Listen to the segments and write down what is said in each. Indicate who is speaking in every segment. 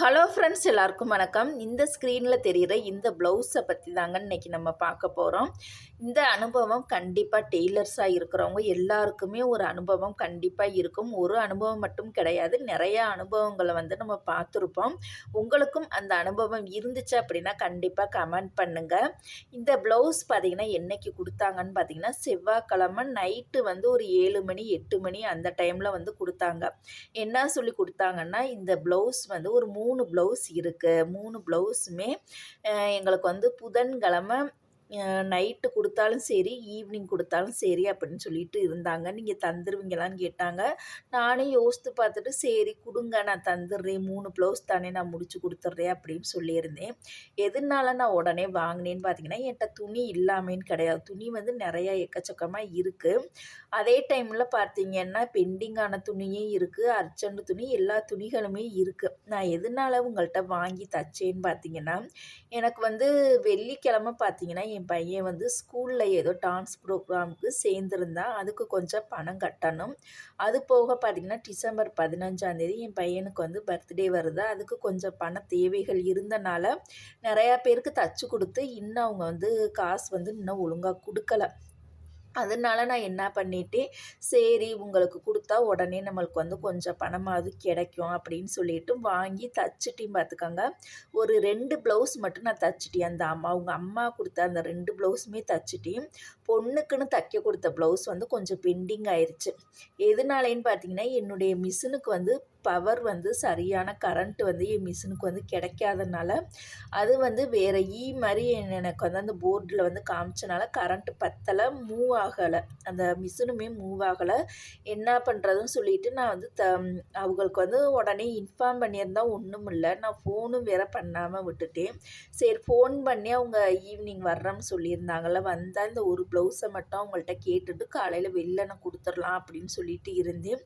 Speaker 1: Hello friends எல்லாருக்கும் வணக்கம். இந்த ஸ்க்ரீனில் தெரிகிற இந்த ப்ளவுஸை பற்றி தாங்க இன்றைக்கி நம்ம பார்க்க போகிறோம் இந்த அனுபவம் கண்டிப்பாக டெய்லர்ஸாக இருக்கிறவங்க எல்லாருக்குமே ஒரு அனுபவம் கண்டிப்பாக இருக்கும். ஒரு அனுபவம் மட்டும் கிடையாது நிறைய அனுபவங்களை வந்து நம்ம பார்த்துருப்போம். உங்களுக்கும் அந்த அனுபவம் இருந்துச்சு அப்படின்னா கண்டிப்பாக கமெண்ட் பண்ணுங்கள் இந்த ப்ளவுஸ் பார்த்திங்கன்னா என்னைக்கு கொடுத்தாங்கன்னு பார்த்தீங்கன்னா செவ்வாய்க்கிழமை நைட்டு வந்து ஒரு ஏழு மணி எட்டு மணி அந்த டைமில் வந்து கொடுத்தாங்க. என்ன சொல்லி கொடுத்தாங்கன்னா இந்த ப்ளவுஸ் வந்து ஒரு மூணு மூணு ப்ளவுஸ் இருக்குது மூணு ப்ளவுஸுமே எங்களுக்கு வந்து புதன்கிழமை நைட்டு கொடுத்தாலும் சரி ஈவினிங் கொடுத்தாலும் சரி அப்படின்னு சொல்லிட்டு இருந்தாங்க. நீங்கள் தந்துடுவீங்களான்னு கேட்டாங்க. நானே யோசித்து பார்த்துட்டு சரி கொடுங்க நான் தந்துடுறேன் மூணு ப்ளவுஸ் தானே நான் முடிச்சு கொடுத்துட்றேன் அப்படின்னு சொல்லியிருந்தேன். எதனால நான் உடனே வாங்கினேன்னு பார்த்தீங்கன்னா என்கிட்ட துணி இல்லாமேன்னு கிடையாது. துணி வந்து நிறையா எக்கச்சக்கமாக இருக்குது அதே டைமில் பார்த்தீங்கன்னா பெண்டிங்கான துணியும் இருக்குது அர்ஜென்ட் துணி எல்லா துணிகளுமே இருக்குது நான் எதனால உங்கள்கிட்ட வாங்கி தச்சேன்னு பார்த்தீங்கன்னா எனக்கு வந்து வெள்ளிக்கிழமை பார்த்தீங்கன்னா என் பையன் வந்து ஸ்கூலில் ஏதோ டான்ஸ் ப்ரோக்ராமுக்கு சேர்ந்துருந்தான் அதுக்கு கொஞ்சம் பணம் கட்டணும். அது போக பார்த்திங்கன்னா டிசம்பர் பதினஞ்சாந்தேதி என் பையனுக்கு வந்து பர்த்டே வருது. அதுக்கு கொஞ்சம் பண தேவைகள் இருந்தனால நிறையா பேருக்கு தச்சு கொடுத்து இன்னும் அவங்க வந்து காசு வந்து இன்னும் ஒழுங்காக கொடுக்கல. அதனால நான் என்ன பண்ணிட்டேன்? சரி உங்களுக்கு கொடுத்தா உடனே நம்மளுக்கு வந்து கொஞ்சம் பணமாவது கிடைக்கும் அப்படின்னு சொல்லிட்டு வாங்கி தச்சுட்டேன் பார்த்துக்கோங்க. ஒரு ரெண்டு ப்ளவுஸ் மட்டும் நான் தச்சுட்டேன். அந்த அம்மா அவங்க அம்மா கொடுத்த அந்த ரெண்டு ப்ளவுஸுமே தச்சுட்டேன். பொண்ணுக்குன்னு தைக்க கொடுத்த ப்ளவுஸ் வந்து கொஞ்சம் பெண்டிங் ஆயிடுச்சு எதனாலேன்னு பார்த்தீங்கன்னா என்னுடைய மிஷினுக்கு வந்து பவர் வந்து சரியான கரண்ட் வந்து என் மிஷினுக்கு வந்து கிடைக்காதனால அது வந்து வேறு ஈ e மாதிரி எனக்கு வந்து அந்த போர்டில் வந்து காமிச்சனால கரண்ட்டு பத்தலை மூவ் ஆகலை அந்த மிஷினுமே மூவ் ஆகலை என்ன பண்ணுறதுன்னு சொல்லிட்டு நான் வந்து த அவங்களுக்கு வந்து உடனே இன்ஃபார்ம் பண்ணியிருந்தால் ஒன்றும் இல்லை நான் ஃபோனும் வேறு பண்ணாமல் விட்டுட்டேன். சரி ஃபோன் பண்ணி அவங்க ஈவினிங் வர்றேன்னு சொல்லியிருந்தாங்கள்ல வந்தால் இந்த ஒரு ப்ளவுஸை மட்டும் அவங்கள்ட்ட கேட்டுட்டு காலையில் வெளில நான் கொடுத்துடலாம் அப்படின்னு சொல்லிட்டு இருந்தேன்.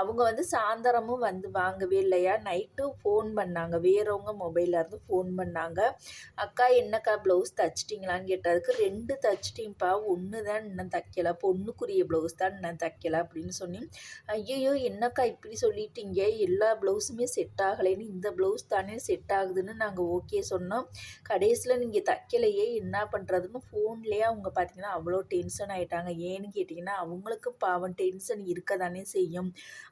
Speaker 1: அவங்க வந்து சாயந்தரமும் வந்து வாங்கவே இல்லையா? நைட்டு ஃபோன் பண்ணாங்க. வேறவங்க மொபைலில் இருந்து ஃபோன் பண்ணாங்க. அக்கா என்னக்கா ப்ளவுஸ் தைச்சிட்டிங்களான்னு கேட்டதுக்கு ரெண்டு தைச்சிட்டிங்கப்பா ஒன்று தான் இன்னும் தைக்கல பொண்ணுக்குரிய ப்ளவுஸ் தான் நான் தைக்கல அப்படின்னு சொன்னேன். ஐயோ என்னக்கா இப்படி சொல்லிட்டீங்க? எல்லா ப்ளவுஸுமே செட் ஆகலைன்னு இந்த ப்ளவுஸ் தானே செட் ஆகுதுன்னு நாங்கள் ஓகே சொன்னோம். கடைசியில் நீங்கள் தைக்கலையே என்ன பண்ணுறதுன்னு ஃபோன்லேயே அவங்க பார்த்தீங்கன்னா அவ்வளோ டென்ஷன் ஆகிட்டாங்க ஏன்னு கேட்டிங்கன்னா அவங்களுக்கு பாவம் டென்ஷன் இருக்க தானே செய்யும்.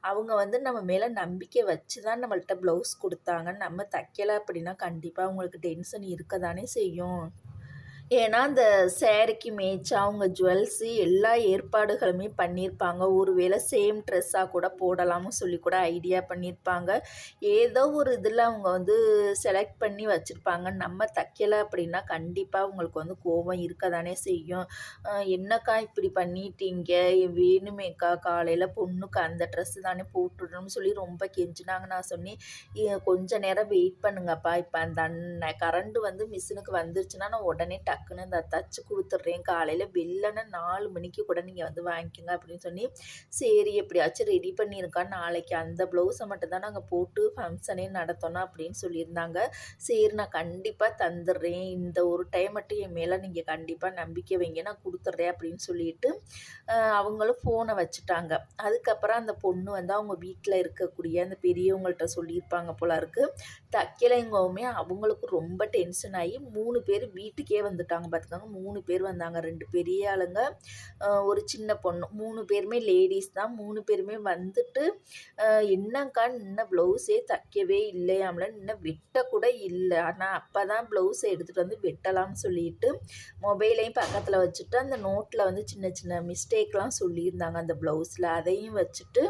Speaker 1: அவங்க வந்து நம்ம மேலே நம்பிக்கை வச்சு தான் நம்மள்கிட்ட ப்ளவுஸ் கொடுத்தாங்க. நம்ம தைக்கலை அப்படின்னா கண்டிப்பாக அவங்களுக்கு டென்ஷன் இருக்க தானே செய்யும். ஏன்னா அந்த சேரீக்கு மேய்ச்சா அவங்க ஜுவல்ஸு எல்லா ஏற்பாடுகளுமே பண்ணியிருப்பாங்க. ஒரு வேளை சேம் ட்ரெஸ்ஸாக கூட போடலாம்னு சொல்லி கூட ஐடியா பண்ணியிருப்பாங்க. ஏதோ ஒரு இதில் அவங்க வந்து செலக்ட் பண்ணி வச்சுருப்பாங்க. நம்ம தைக்கலை அப்படின்னா கண்டிப்பாக அவங்களுக்கு வந்து கோபம் இருக்க தானே செய்யும் என்னக்கா இப்படி பண்ணிட்டீங்க? வேணுமேக்கா காலையில் பொண்ணுக்கு அந்த ட்ரெஸ்ஸு தானே போட்டுடணும்னு சொல்லி ரொம்ப கெஞ்சினாங்க. நான் சொன்னேன் கொஞ்சம் நேரம் வெயிட் பண்ணுங்கப்பா. இப்போ அந்த கரண்ட்டு வந்து மிஷினுக்கு வந்துருச்சுன்னா நான் உடனே டக் டக்குன்னு இந்த தச்சு கொடுத்துட்றேன். காலையில் வெள்ளன நாலு மணிக்கு கூட நீங்கள் வந்து வாங்கிக்கோங்க அப்படின்னு சொல்லி சரி எப்படியாச்சும் ரெடி பண்ணியிருக்கா நாளைக்கு அந்த ப்ளவுஸை மட்டும் தான் நாங்கள் போட்டு ஃபங்க்ஷனே நடத்தணும் அப்படின்னு சொல்லியிருந்தாங்க. சரி நான் கண்டிப்பாக தந்துடுறேன். இந்த ஒரு டைம் மட்டும் என் மேலே நீங்கள் கண்டிப்பாக நம்பிக்கை வைங்க. நான் கொடுத்துட்றேன் அப்படின்னு சொல்லிட்டு அவங்களும் ஃபோனை வச்சுட்டாங்க. அதுக்கப்புறம் அந்த பொண்ணு வந்து அவங்க வீட்டில் இருக்கக்கூடிய அந்த பெரியவங்கள்ட்ட சொல்லியிருப்பாங்க போல இருக்குது தைக்கலைங்கவுமே அவங்களுக்கு ரொம்ப டென்ஷன் ஆகி மூணு பேர் வீட்டுக்கே வந்துட்டாங்க பார்த்துக்கோங்க மூணு பேர் வந்தாங்க. ரெண்டு பெரிய ஆளுங்க ஒரு சின்ன பொண்ணு. மூணு பேருமே லேடிஸ் தான். மூணு பேருமே வந்துட்டு என்னக்கா இன்னும் ப்ளவுஸே தைக்கவே இல்லையாமல இன்னும் வெட்டக்கூட இல்லை. ஆனால் அப்போ தான் ப்ளவுஸை எடுத்துகிட்டு வந்து வெட்டலாம்னு சொல்லிட்டு மொபைலையும் பக்கத்தில் வச்சுட்டு அந்த நோட்டில் வந்து சின்ன சின்ன மிஸ்டேக்லாம் சொல்லியிருந்தாங்க அந்த ப்ளவுஸில் அதையும் வச்சுட்டு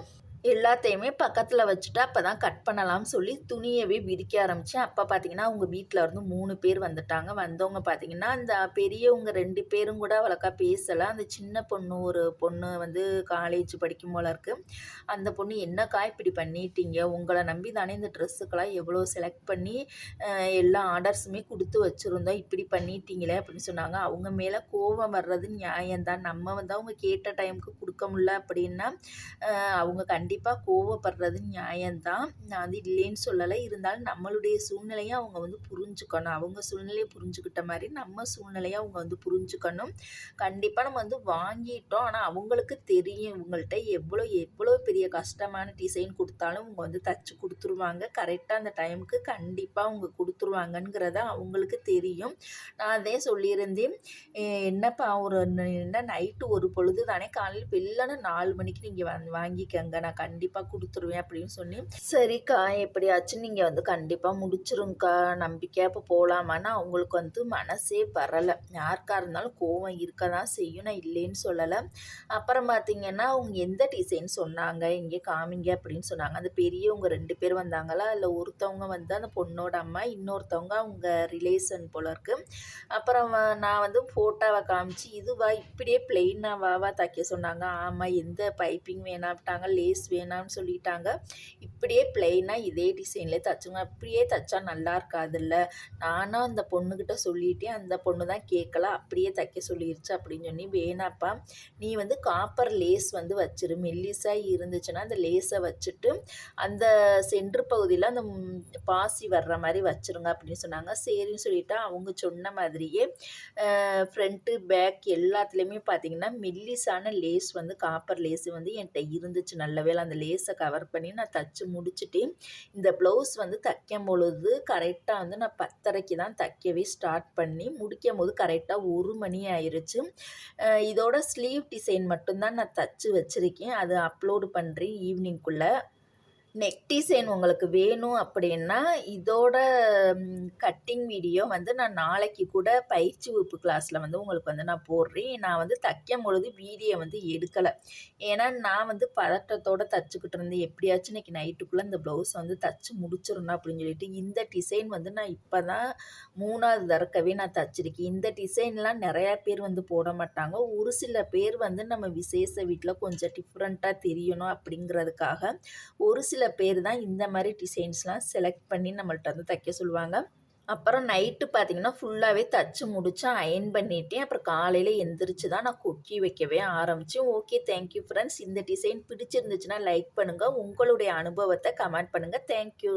Speaker 1: எல்லாத்தையுமே பக்கத்தில் வச்சுட்டு அப்போ தான் கட் பண்ணலாம்னு சொல்லி துணியவே விரிக்க ஆரம்பித்தேன் அப்போ பார்த்தீங்கன்னா அவங்க வீட்டில் இருந்து மூணு பேர் வந்துட்டாங்க. வந்தவங்க பார்த்தீங்கன்னா அந்த பெரியவங்க ரெண்டு பேரும் கூட அவ்வளோக்கா பேசலை. அந்த சின்ன பொண்ணு ஒரு பொண்ணு வந்து காலேஜ் படிக்கும் போல இருக்குது அந்த பொண்ணு என்னக்கா இப்படி பண்ணிட்டீங்க? உங்களை நம்பி தானே இந்த ட்ரெஸ்ஸுக்கெல்லாம் எவ்வளோ செலக்ட் பண்ணி எல்லா ஆர்டர்ஸுமே கொடுத்து வச்சுருந்தோம். இப்படி பண்ணிட்டீங்களே அப்படின்னு சொன்னாங்க. அவங்க மேலே கோபம் வர்றது நியாயம்தான். நம்ம வந்து அவங்க கேட்ட டைமுக்கு கொடுக்க முடியல அப்படின்னா அவங்க கண்டி கண்டிப்பாக கோவப்படுறது நியாயம்தான். நான் வந்து இல்லைன்னு சொல்லலை. இருந்தாலும் நம்மளுடைய சூழ்நிலையை அவங்க வந்து புரிஞ்சுக்கணும். அவங்க சூழ்நிலையை புரிஞ்சுக்கிட்ட மாதிரி நம்ம சூழ்நிலையை அவங்க வந்து புரிஞ்சுக்கணும். கண்டிப்பாக நம்ம வந்து வாங்கிட்டோம். ஆனால் அவங்களுக்கு தெரியும். இவங்கள்ட்ட எவ்வளோ எவ்வளோ பெரிய கஷ்டமான டிசைன் கொடுத்தாலும் அவங்க வந்து தச்சு கொடுத்துருவாங்க. கரெக்டாக அந்த டைமுக்கு கண்டிப்பாக அவங்க கொடுத்துருவாங்கங்கிறத அவங்களுக்கு தெரியும். நான் அதே சொல்லியிருந்தேன். என்னப்பா ஒரு என்ன நைட்டு ஒரு பொழுது தானே காலையில் வெள்ளன நாலு மணிக்கு நீங்கள் வாங்கிக்கங்க. நான் கண்டிப்பாக கொடுத்துருவேன் அப்படின்னு சொல்லி சரிக்கா எப்படியாச்சும் நீங்கள் வந்து கண்டிப்பாக முடிச்சிருங்கக்கா. நம்பிக்கையாக இப்போ போகலாமான்னு அவங்களுக்கு வந்து மனசே வரலை. யாருக்கா இருந்தாலும் கோவம் இருக்க தான் செய்யும். நான் இல்லைன்னு சொல்லலை. அப்புறம் பார்த்தீங்கன்னா அவங்க எந்த டிசைன் சொன்னாங்க? இங்கே காமிங்க? அப்படின்னு சொன்னாங்க. அந்த பெரியவங்க ரெண்டு பேர் வந்தாங்களா? அதில் ஒருத்தவங்க வந்து அந்த பொண்ணோட அம்மா இன்னொருத்தவங்க அவங்க ரிலேஷன் போல இருக்கு. அப்புறம் நான் வந்து ஃபோட்டோவை காமிச்சு இதுவா இப்படியே பிளெயினாவாவா தைக்க சொன்னாங்க. ஆமாம் எந்த பைப்பிங் வேணாம்ட்டாங்க. லேஸ் வேணாம்னு சொல்லிட்டாங்க. இப்படியே பிளெயினாக இதே டிசைன்லேயே தைச்சுங்க அப்படியே தைச்சா நல்லா இருக்காதுல்ல? நானும் அந்த பொண்ணுக்கிட்ட சொல்லிட்டே அந்த பொண்ணு தான் கேட்கல. அப்படியே தைக்க சொல்லிருச்சு அப்படின்னு சொல்லி வேணாப்பா நீ வந்து காப்பர் லேஸ் வந்து வச்சிரு. மெல்லிஸாக இருந்துச்சுன்னா அந்த லேஸை வச்சுட்டு அந்த சென்ட்ரு பகுதியில் அந்த பாசி வர்ற மாதிரி வச்சுருங்க அப்படின்னு சொன்னாங்க. சரின்னு சொல்லிட்டு அவங்க சொன்ன மாதிரியே ஃப்ரண்ட்டு பேக் எல்லாத்துலேயுமே பார்த்தீங்கன்னா மெல்லிஸான லேஸ் வந்து காப்பர் லேஸ் வந்து என்கிட்ட இருந்துச்சு. நல்ல வேலை அந்த லேஸை கவர் பண்ணி நான் தச்சு முடிச்சுட்டு இந்த ப்ளவுஸ் வந்து தைக்கும் பொழுது கரெக்டாக வந்து நான் பத்தரைக்கு தான் தைக்கவே ஸ்டார்ட் பண்ணி முடிக்கும் போது கரெக்டாக ஒரு மணி ஆயிருச்சு. இதோட ஸ்லீவ் டிசைன் மட்டும்தான் நான் தச்சு வச்சுருக்கேன். அது அப்லோடு பண்ணுறேன் ஈவினிங்குள்ளே நெக் டிசைன் உங்களுக்கு வேணும் அப்படின்னா இதோட கட்டிங் வீடியோ வந்து நான் நாளைக்கு கூட பயிற்சி வகுப்பு கிளாஸில் வந்து உங்களுக்கு வந்து நான் போடுறேன். நான் வந்து தைக்கும் பொழுது வீடியோ வந்து எடுக்கலை. ஏன்னா நான் வந்து பதட்டத்தோடு தச்சுக்கிட்டு இருந்தேன். எப்படியாச்சும் இன்றைக்கி நைட்டுக்குள்ளே இந்த ப்ளவுஸ் வந்து தச்சு முடிச்சிடணும் அப்படின்னு சொல்லிட்டு இந்த டிசைன் வந்து நான் இப்போ தான் மூணாவது தரக்கவே நான் தச்சிருக்கேன். இந்த டிசைன்லாம் நிறையா பேர் வந்து போட மாட்டாங்க. ஒரு சில பேர் வந்து நம்ம விசேஷ வீட்டில் கொஞ்சம் டிஃப்ரெண்ட்டாக தெரியணும் அப்படிங்கிறதுக்காக ஒரு சில சில பேர் தான் இந்த மாதிரி டிசைன்ஸ்லாம் செலக்ட் பண்ணி நம்மள்ட்ட வந்து தைக்க சொல்லுவாங்க. அப்புறம் நைட்டு பார்த்தீங்கன்னா ஃபுல்லாகவே தச்சு முடிச்சு அயன் பண்ணிட்டேன் அப்புறம் காலையில் எந்திரிச்சு தான் நான் கொக்கி வைக்கவே ஆரம்பித்தேன் ஓகே தேங்க்யூ ஃப்ரெண்ட்ஸ் இந்த டிசைன் பிடிச்சிருந்துச்சுன்னா லைக் பண்ணுங்கள் உங்களுடைய அனுபவத்தை கமெண்ட் பண்ணுங்கள் தேங்க்யூ